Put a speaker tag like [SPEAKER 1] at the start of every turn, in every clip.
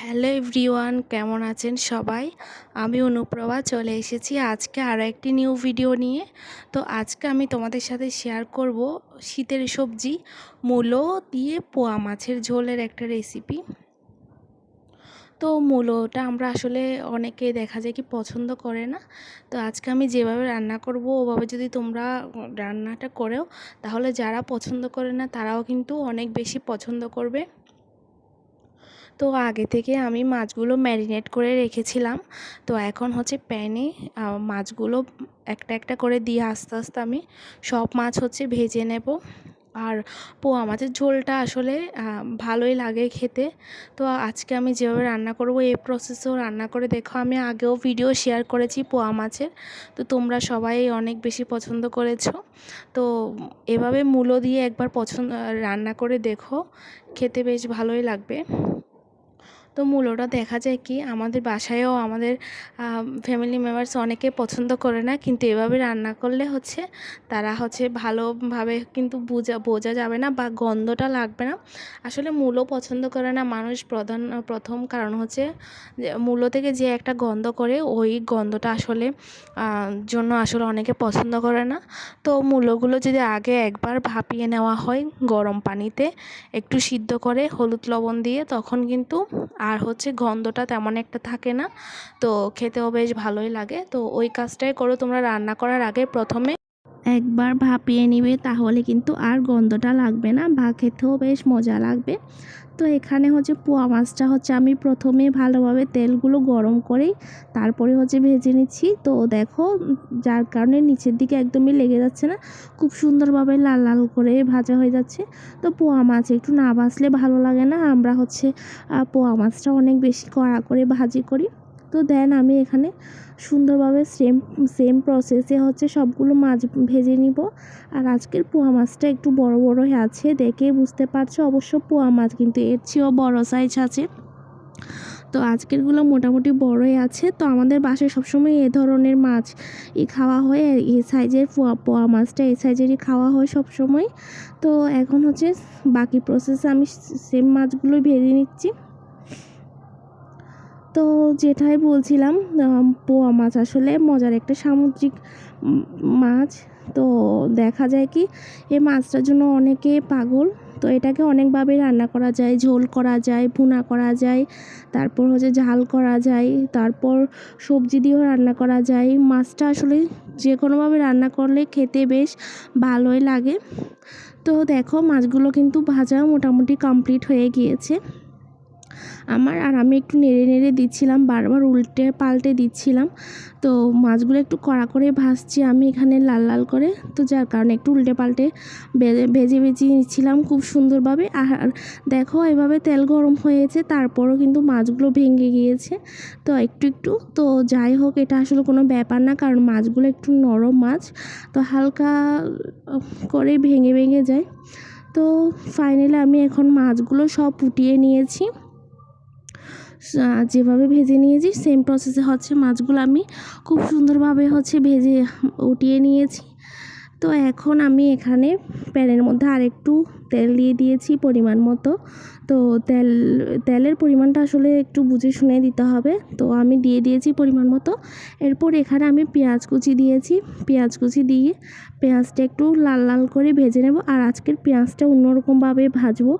[SPEAKER 1] Hello everyone, কেমন আছেন সবাই? আমি অনুপ্রভা, চলে এসেছি আজকে আরও একটি নিউ ভিডিও নিয়ে। তো আজকে আমি তোমাদের সাথে শেয়ার করব শীতের সবজি, মূলো দিয়ে পোয়া মাছের ঝোলের একটা রেসিপি তো মূলোটা আমরা আসলে অনেকে দেখা যায় কি পছন্দ করে না। তো আজকে আমি যেভাবে রান্না করব, ওভাবে যদি তোমরা রান্নাটা করেও, তাহলে যারা পছন্দ করে না, তারাও কিন্তু অনেক বেশি পছন্দ করবে। তো আগে থেকে আমি মাছগুলো ম্যারিনেট করে রেখেছিলাম। তো এখন হচ্ছে প্যানে মাছগুলো একটা একটা করে দিয়ে আস্তে আস্তে আমি সব মাছ হচ্ছে ভেজে নেব। আর পোয়া মাছের ঝোলটা আসলে ভালোই লাগে খেতে। তো আজকে আমি যেভাবে রান্না করব, এই প্রসেসেও রান্না করে দেখো। আমি আগেও ভিডিও শেয়ার করেছি পোয়া মাছের। তো তোমরা সবাই অনেক বেশি পছন্দ করেছ। তো এভাবে মূলো দিয়ে একবার পছন্দ রান্না করে দেখো। খেতে বেশ ভালোই লাগবে। তো মূলোটা দেখা যায় কি আমাদের বাসায়ও আমাদের ফ্যামিলি মেম্বার্স অনেকে পছন্দ করে না, কিন্তু এভাবে রান্না করলে হচ্ছে তারা হচ্ছে ভালোভাবে কিন্তু বোঝা বোঝা যাবে না বা গন্ধটা লাগবে না। আসলে মূলো পছন্দ করে না, মানুষ প্রধান, প্রথম কারণ হচ্ছে মূলো থেকে যে একটা গন্ধ করে ওই গন্ধটা আসলে জন্য আসলে অনেকে পছন্দ করে না। তো মূলোগুলো যদি আগে একবার ভাপিয়ে নেওয়া হয় গরম পানিতে, একটু সিদ্ধ করে হলুদ লবণ দিয়ে, তখন কিন্তু আর হচ্ছে গন্ধটা তেমন একটা থাকে না। তো খেতেও বেশ ভালোই লাগে। তো ওই কাজটাই করো, তোমরা রান্না করার আগে প্রথমে একবার ভাপিয়ে নিবে, তাহলে কিন্তু আর গন্ধটা লাগবে না বা খেতেও বেশ মজা লাগবে। তো এখানে হচ্ছে পোয়া মাছটা হচ্ছে আমি প্রথমে ভালোভাবে তেলগুলো গরম করেই তারপরে হচ্ছে ভেজে নিচ্ছি। তো দেখো, যার কারণে নিচের দিকে একদমই লেগে যাচ্ছে না, খুব সুন্দরভাবে লাল লাল করে ভাজা হয়ে যাচ্ছে। তো পোয়া মাছ, একটু না ভাজলে ভালো লাগে না, আমরা হচ্ছে পোয়া মাছটা অনেক বেশি কড়া করে ভাজি করি। তো দেন আমি এখানে সুন্দরভাবে সেম সেম প্রসেসে হচ্ছে সবগুলো মাছ ভেজে নিব। আর আজকের পোয়া মাছটা একটু বড় বড় আছে, দেখে বুঝতে পারছ? অবশ্য পোয়া মাছ কিন্তু এর চেয়েও বড় সাইজ আছে। তো আজকেরগুলো মোটামুটি বড়ই আছে। তো আমাদের বাসায় সবসময় এ ধরনের মাছ ই খাওয়া হয় এই সাইজের পোয়া পোয়া মাছটা এই সাইজেরই খাওয়া হয় সবসময়। তো এখন হচ্ছে বাকি প্রসেসে আমি সেম মাছগুলোই ভেজে নিচ্ছি। তো যেটাই বলছিলাম পোয়া মাছ আসলে মজার একটা সামুদ্রিক মাছ। তো দেখা যায় কি, এই মাছটার জন্য অনেকে পাগল। তো এটাকে অনেকভাবে রান্না করা যায়, ঝোল করা যায়, ভুনা করা যায়, তারপর হচ্ছে ঝাল করা যায়, তারপর সবজি দিয়েও রান্না করা যায়। মাছটা আসলে যে কোনোভাবে রান্না করলে খেতে বেশ ভালোই লাগে। তো দেখো, মাছগুলো কিন্তু ভাজা মোটামুটি কমপ্লিট হয়ে গিয়েছে। আমার আর আমি একটু নেড়ে নেড়ে দিচ্ছিলাম, বারবার উল্টে পাল্টে দিচ্ছিলাম। তো মাছগুলো একটু কড়া করে ভাজছি আমি এখানে লাল লাল করে। তো যার কারণে একটু উল্টে পাল্টে ভেজে ভেজে নিচ্ছিলাম খুব সুন্দরভাবে। আর দেখো এভাবে তেল গরম হয়েছে, তারপরও কিন্তু মাছগুলো ভেঙে গিয়েছে। তো একটু একটু, তো যাই হোক এটা আসলে কোনো ব্যাপার না, কারণ মাছগুলো একটু নরম মাছ। তো হালকা করে ভেঙে ভেঙে যায়। তো ফাইনালি আমি এখন মাছগুলো সব ফুটিয়ে নিয়েছি। যেভাবে ভেজে নিয়েছি সেম প্রসেসে হচ্ছে মাছগুলো আমি খুব সুন্দরভাবে হচ্ছে ভেজে উঠিয়ে নিয়েছি। তো এখন আমি এখানে প্যানের মধ্যে আরেকটু তেল দিয়ে দিয়েছি পরিমাণ মতো। তো তেল, তেলের পরিমাণটা আসলে একটু বুঝে শুনে দিতে হবে। তো আমি দিয়ে দিয়েছি পরিমাণ মতো। এরপর এখানে আমি পেঁয়াজ কুচি দিয়েছি। পেঁয়াজ কুচি দিয়ে পেঁয়াজটা একটু লাল লাল করে ভেজে নেব। আর আজকের পেঁয়াজটা অন্যরকমভাবে ভাজবো।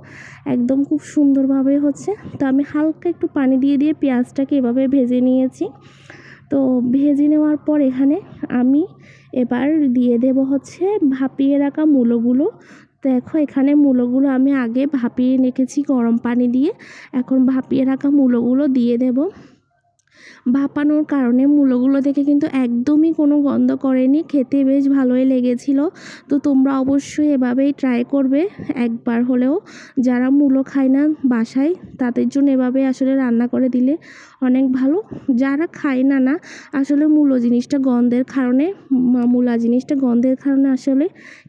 [SPEAKER 1] একদম খুব সুন্দরভাবে হচ্ছে। তো আমি হালকা একটু পানি দিয়ে দিয়ে পেঁয়াজটাকে এভাবে ভেজে নিয়েছি। তো ভেজে নেওয়ার পর এখানে আমি এবার দিয়ে দেব হচ্ছে ভাপিয়ে রাখা মূলোগুলো। দেখো এখানে মূলোগুলো আমি আগে ভাপিয়ে রেখেছি গরম পানি দিয়ে। এখন ভাপিয়ে রাখা মূলোগুলো দিয়ে দেব। ভাপানোর কারণে মূলোগুলো থেকে কিন্তু একদমই কোনো গন্ধ করেনি। খেতে বেশ ভালোই লেগেছিল। তো তোমরা অবশ্যই এভাবেই ট্রাই করবে একবার হলেও। যারা মূলো খায় না বাসায়, তাদের জন্য এভাবে আসলে রান্না করে দিলে অনেক ভালো। যারা খায় না না, আসলে মূলো জিনিসটা গন্ধের কারণে মূলা জিনিসটা গন্ধের কারণে আসলে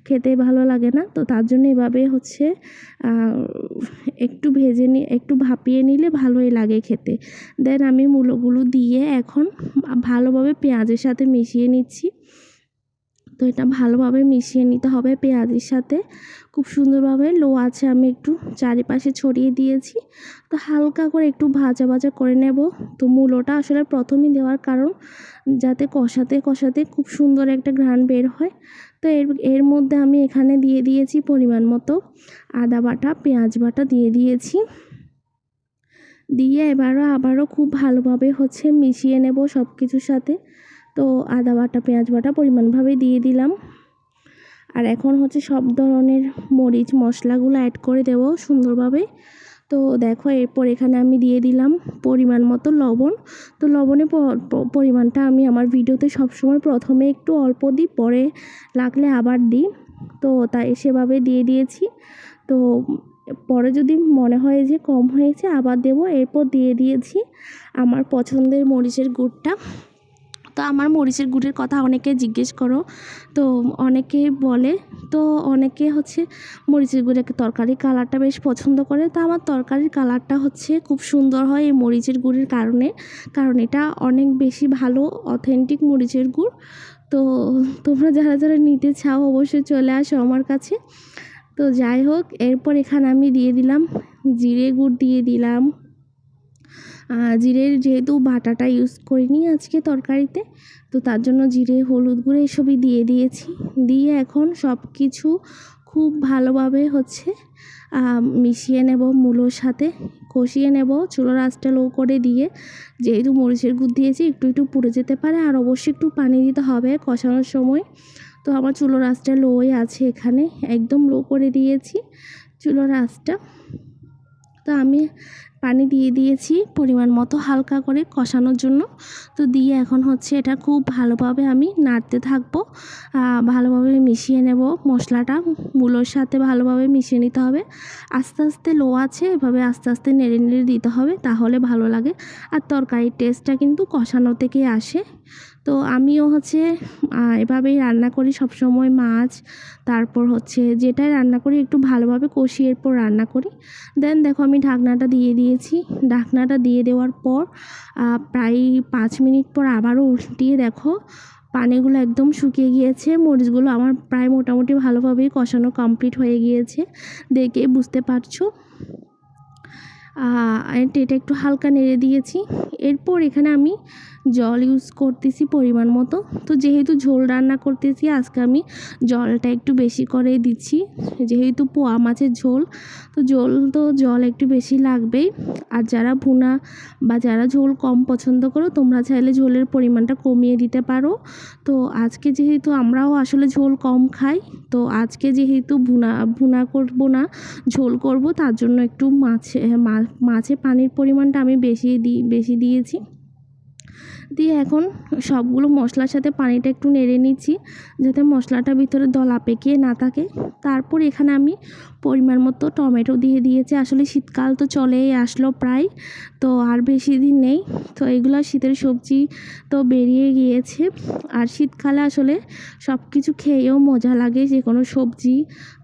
[SPEAKER 1] খেতে ভালো লাগে না। তো তার জন্য এভাবে হচ্ছে একটু ভেজে নিয়ে একটু ভাপিয়ে নিলে ভালোই লাগে খেতে। দেন আমি মূলোগুলো দিয়ে এখন ভালোভাবে পেঁয়াজের সাথে মিশিয়ে নিচ্ছি। তো এটা ভালোভাবে মিশিয়ে নিতে হবে পেঁয়াজের সাথে। খুব সুন্দরভাবে লো আছে আমি একটু চারিপাশে ছড়িয়ে দিয়েছি। তো হালকা করে একটু ভাজা ভাজা করে নেব। তো মূলোটা আসলে প্রথমেই দেওয়ার কারণ যাতে কষাতে কষাতে খুব সুন্দর একটা ঘ্রাণ বের হয়। তো এর এর মধ্যে আমি এখানে দিয়ে দিয়েছি পরিমাণ মতো আদা বাটা, পেঁয়াজ বাটা দিয়ে দিয়েছি। দিয়ে এবারও আবারও খুব ভালোভাবে হচ্ছে মিশিয়ে নেব সব কিছুর সাথে। তো আদা বাটা, পেঁয়াজ বাটা পরিমাণভাবে দিয়ে দিলাম। আর এখন হচ্ছে সব ধরনের মরিচ, মশলাগুলো অ্যাড করে দেব সুন্দরভাবে। তো দেখো এরপর এখানে আমি দিয়ে দিলাম পরিমাণ মতো লবণ। তো লবণের পরিমাণটা আমি আমার ভিডিওতে সবসময় প্রথমে একটু অল্প দিই, পরে লাগলে আবার দিই। তো তাই সেভাবে দিয়ে দিয়েছি। তো পরে যদি মনে হয় যে কম হয়েছে, আবার দেবো। এরপর দিয়ে দিয়েছি আমার পছন্দের মরিচের গুড়টা। তো আমার মরিচের গুড়ের কথা অনেকে জিজ্ঞেস করো, তো অনেকে বলে, তো অনেকে হচ্ছে মরিচের গুড়ের তরকারি কালারটা বেশ পছন্দ করে। তো আমার তরকারির কালারটা হচ্ছে খুব সুন্দর হয় এই মরিচের গুড়ের কারণে, কারণ এটা অনেক বেশি ভালো অথেন্টিক মরিচের গুড়। তো তোমরা যারা যারা নিতে চাও, অবশ্যই চলে আসো আমার কাছে। তো যাই হোক, এরপর এখানে আমি দিয়ে দিলাম জিরে গুড় দিয়ে দিলাম। জিরের যেহেতু বাটাটা ইউজ করিনি আজকে তরকারিতে, তো তার জন্য জিরে, হলুদ গুঁড়ো এসবই দিয়ে দিয়েছি। দিয়ে এখন সব কিছু খুব ভালোভাবে হচ্ছে মিশিয়ে নেব মূলোর সাথে। কষিয়ে নেব, চুলোর আঁচটা লো করে দিয়ে, যেহেতু মরিচের গুড় দিয়েছি, একটু একটু পুড়ে যেতে পারে। আর অবশ্যই একটু পানি দিতে হবে কষানোর সময়। তো আমার চুলোর আঁচটা লোই আছে এখানে, একদম লো করে দিয়েছি চুলোর আঁচটা তো আমি পানি দিয়ে দিয়েছি পরিমাণ মতো হালকা করে কষানোর জন্য। তো দিয়ে এখন হচ্ছে এটা খুব ভালোভাবে আমি নাড়তে থাকব ভালোভাবে মিশিয়ে নেব মশলাটা। মূলোর সাথে ভালোভাবে মিশিয়ে নিতে হবে। আস্তে আস্তে লো আছে, এভাবে আস্তে আস্তে নেড়ে নেড়ে দিতে হবে, তাহলে ভালো লাগে। আর তরকারির টেস্টটা কিন্তু কষানো থেকেই আসে। তো আমিও হচ্ছে এভাবেই রান্না করি সবসময় মাছ, তারপর হচ্ছে যেটাই রান্না করি একটু ভালোভাবে কষিয়ে এরপর রান্না করি। দেন দেখো আমি ঢাকনাটা দিয়ে দিয়েছি। ঢাকনাটা দিয়ে দেওয়ার পর প্রায় পাঁচ মিনিট পর আবারও উল্টিয়ে দেখো, পানিগুলো একদম শুকিয়ে গিয়েছে। মরিচগুলো আমার প্রায় মোটামুটি ভালোভাবেই কষানো কমপ্লিট হয়ে গিয়েছে। দেখে বুঝতে পারছ? এটা একটু হালকা নেড়ে দিয়েছি। এরপর এখানে আমি জল ইউজ করতেছি পরিমাণ মতো। তো যেহেতু ঝোল রান্না করতেছি, আজকে আমি জলটা একটু বেশি করে দিচ্ছি। যেহেতু পোয়া মাছের ঝোল, তো ঝোল তো জল একটু বেশি লাগবেই। আর যারা ভুনা বা যারা ঝোল কম পছন্দ করো, তোমরা চাইলে ঝোলের পরিমাণটা কমিয়ে দিতে পারো। তো আজকে যেহেতু আমরাও আসলে ঝোল কম খাই, তো আজকে যেহেতু ভুনা ভুনা করব না, ঝোল করব, তার জন্য একটু মাছে মাছে পানির পরিমাণটা আমি বেশি দিই বেশি দিয়েছি। দিয়ে এখন সবগুলো মশলার সাথে পানিটা একটু নেড়ে নিচ্ছি, যাতে মশলাটা ভিতরে দলা পেকিয়ে না থাকে। তারপর এখানে আমি পরিমাণ মতো টমেটো দিয়ে দিয়েছি। আসলে শীতকাল তো চলেই আসলো প্রায়, তো আর বেশি দিন নেই। তো এগুলো শীতের সবজি তো বেরিয়ে গিয়েছে। আর শীতকালে আসলে সব কিছু খেয়েও মজা লাগে, যে কোনো সবজি,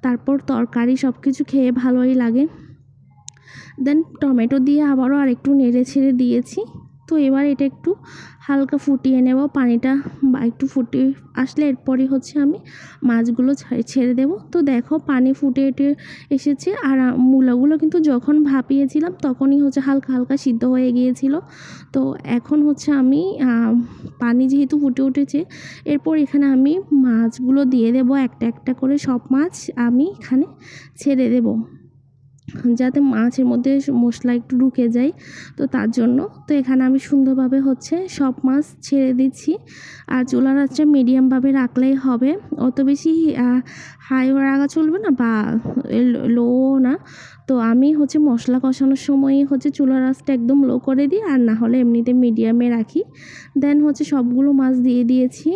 [SPEAKER 1] তারপর তরকারি সব কিছু খেয়ে ভালোই লাগে। দেন টমেটো দিয়ে আবারও আর একটু নেড়ে ছেড়ে দিয়েছি। তো এবার এটা একটু হালকা ফুটিয়ে নেব, পানিটা বা একটু ফুটিয়ে আসলে এরপরই হচ্ছে আমি মাছগুলো ছেড়ে দেব। তো দেখো পানি ফুটে এটে এসেছে আর মূলাগুলো কিন্তু যখন ভাপিয়েছিলাম তখনই হচ্ছে হালকা হালকা সিদ্ধ হয়ে গিয়েছিল। তো এখন হচ্ছে আমি পানি যেহেতু ফুটে উঠেছে এরপর এখানে আমি মাছগুলো দিয়ে দেব, একটা একটা করে সব মাছ আমি এখানে ছেড়ে দেবো। যাতে মাছের মধ্যে মশলা একটু ঢুকে যায়। তো তার জন্য তো এখানে আমি সুন্দরভাবে হচ্ছে সব মাছ ছেড়ে দিচ্ছি। আর চুলার আঁচটা মিডিয়ামভাবে রাখলেই হবে। অত বেশি হাই রাখা চলবে না বা লো না। তো আমি হচ্ছে মশলা কষানোর সময় হচ্ছে চুলার আঁচটা একদম লো করে দিই আর না হলে এমনিতে মিডিয়ামে রাখি। দেন হচ্ছে সবগুলো মাছ দিয়ে দিয়েছি।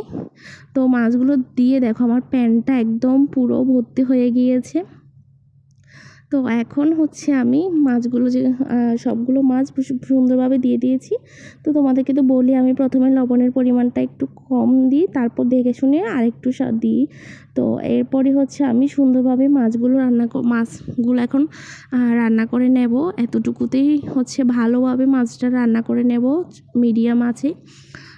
[SPEAKER 1] তো মাছগুলো দিয়ে দেখো আমার প্যানটা একদম পুরো ভর্তি হয়ে গিয়েছে। তো এখন হচ্ছে আমি মাছগুলো যে সবগুলো মাছ সুন্দরভাবে দিয়ে দিয়েছি। তো তোমাদেরকে তো বলি, আমি প্রথমে লবণের পরিমাণটা একটু কম দিই, তারপর দেখে শুনে আরেকটু দিই। তো এরপরে হচ্ছে আমি সুন্দরভাবে মাছগুলো রান্না মাছগুলো এখন রান্না করে নেব। এতটুকুতেই হচ্ছে ভালোভাবে মাছটা রান্না করে নেব, মিডিয়াম আছে।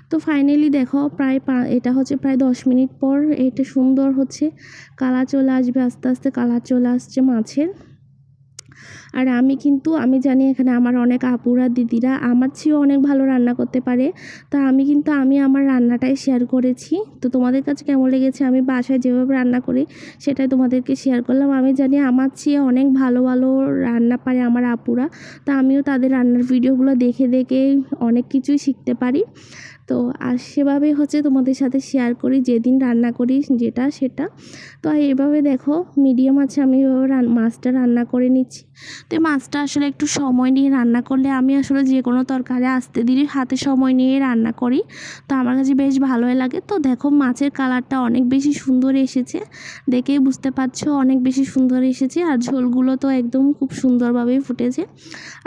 [SPEAKER 1] তো ফাইনালি দেখো, প্রায় এটা হচ্ছে প্রায় দশ মিনিট পর, এটা সুন্দর হচ্ছে কালার চলে আসবে, আস্তে আস্তে কালার চলে আসছে মাছের। আর আমি কিন্তু, আমি জানি এখানে আমার অনেক আপুরা, দিদিরা আমার চেয়েও অনেক ভালো রান্না করতে পারে। তা আমি কিন্তু, আমি আমার রান্নাটাই শেয়ার করেছি। তো তোমাদের কাছে কেমন লেগেছে? আমি বাসায় যেভাবে রান্না করি, সেটাই তোমাদেরকে শেয়ার করলাম। আমি জানি আমার চেয়ে অনেক ভালো ভালো রান্না পারে আমার আপুরা। তা আমিও তাদের রান্নার ভিডিওগুলো দেখে দেখে অনেক কিছুই শিখতে পারি। তো আর সেভাবে হচ্ছে তোমাদের সাথে শেয়ার করি, যেদিন রান্না করি যেটা সেটা। তো এভাবে দেখো মিডিয়াম আছে, আমি এভাবে মাছটা রান্না করে নিচ্ছি। তো মাছটা আসলে একটু সময় নিয়ে রান্না করলে আমি আসলে যে কোনো তরকারি আসতে ধীরে হাতে সময় নিয়ে রান্না করি। তো আমার কাছে বেশ ভালোই লাগে। তো দেখো, মাছের কালারটা অনেক বেশি সুন্দর এসেছে। দেখেই বুঝতে পারছ, অনেক বেশি সুন্দর এসেছে। আর ঝোলগুলো তো একদম খুব সুন্দরভাবেই ফুটেছে।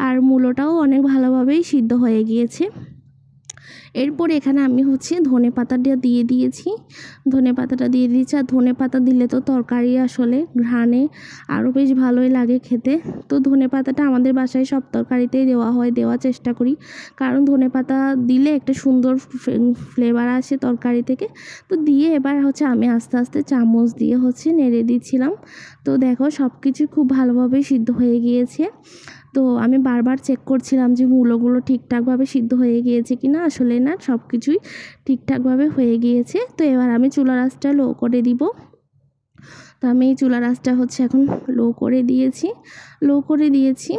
[SPEAKER 1] আর মূলোটাও অনেক ভালোভাবেই সিদ্ধ হয়ে গিয়েছে। এরপর এখানে আমি হচ্ছে ধনে পাতাটা দিয়ে দিয়েছি। ধনে পাতাটা দিয়ে দিয়েছি আর ধনে পাতা দিলে তো তরকারি আসলে ঘ্রাণে আরও বেশ ভালোই লাগে খেতে। তো ধনে পাতাটা আমাদের বাসায় সব তরকারিতেই দেওয়া হয়, দেওয়ার চেষ্টা করি। কারণ ধনে পাতা দিলে একটা সুন্দর ফ্লেভার আসে তরকারি থেকে। তো দিয়ে এবার হচ্ছে আমি আস্তে আস্তে চামচ দিয়ে হচ্ছে নেড়ে দিচ্ছিলাম। তো দেখো সব কিছু খুব ভালোভাবে সিদ্ধ হয়ে গিয়েছে। তো আমি বারবার চেক করছিলাম যে মূলোগুলো ঠিকঠাকভাবে সিদ্ধ হয়ে গিয়েছে কি না আসলে না সব কিছুই ঠিকঠাকভাবে হয়ে গিয়েছে। তো এবার আমি চুলা রাসটা লো করে দিব। তো আমি এই চুলা রাসটা হচ্ছে এখন লো করে দিয়েছি। লো করে দিয়েছি।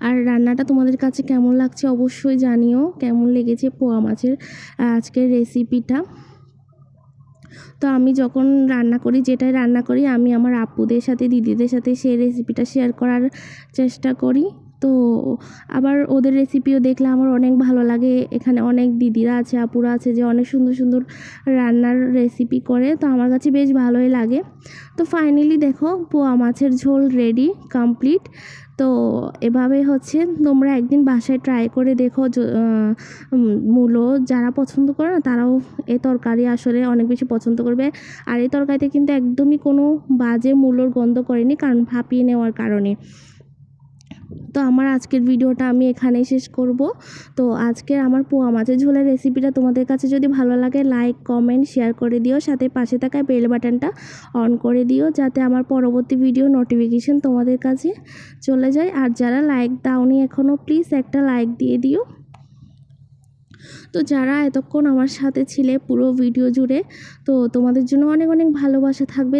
[SPEAKER 1] আর রান্নাটা তোমাদের কাছে কেমন লাগছে অবশ্যই জানিও। কেমন লেগেছে পোয়া মাছের আজকের রেসিপিটা তো আমি যখন রান্না করি, যেটাই রান্না করি, আমি আমার আপুদের সাথে, দিদিদের সাথে সেই রেসিপিটা শেয়ার করার চেষ্টা করি। তো আবার ওদের রেসিপিও দেখলে আমার অনেক ভালো লাগে। এখানে অনেক দিদিরা আছে, আপুরা আছে যে অনেক সুন্দর সুন্দর রান্নার রেসিপি করে, তো আমার কাছে বেশ ভালোই লাগে। তো ফাইনালি দেখো, পোয়া মাছের ঝোল রেডি কমপ্লিট তো এভাবে হচ্ছে তোমরা একদিন বাসায় ট্রাই করে দেখো মূলো। যারা পছন্দ করে না, তারাও এই তরকারি আসলে অনেক বেশি পছন্দ করবে। আর এই তরকারিতে কিন্তু একদমই কোনো বাজে মূলোর গন্ধ করেনি, কারণ ভাপিয়ে নেওয়ার কারণে। তো আমার আজকের ভিডিওটা আমি এখানেই শেষ করব। তো আজকের আমার পোয়া মাছের ঝোলের রেসিপিটা তোমাদের কাছে যদি ভালো লাগে লাইক কমেন্ট শেয়ার করে দিও। সাথে পাশে থাকা বেল বাটনটা অন করে দিও, যাতে আমার পরবর্তী ভিডিও নোটিফিকেশন তোমাদের কাছে চলে যায়। আর যারা লাইক দাওনি এখনও প্লিজ একটা লাইক দিয়ে দিও। তো যারা এতক্ষণ আমার সাথে ছিলে পুরো ভিডিও জুড়ে, তো তোমাদের জন্য অনেক অনেক ভালোবাসা থাকবে।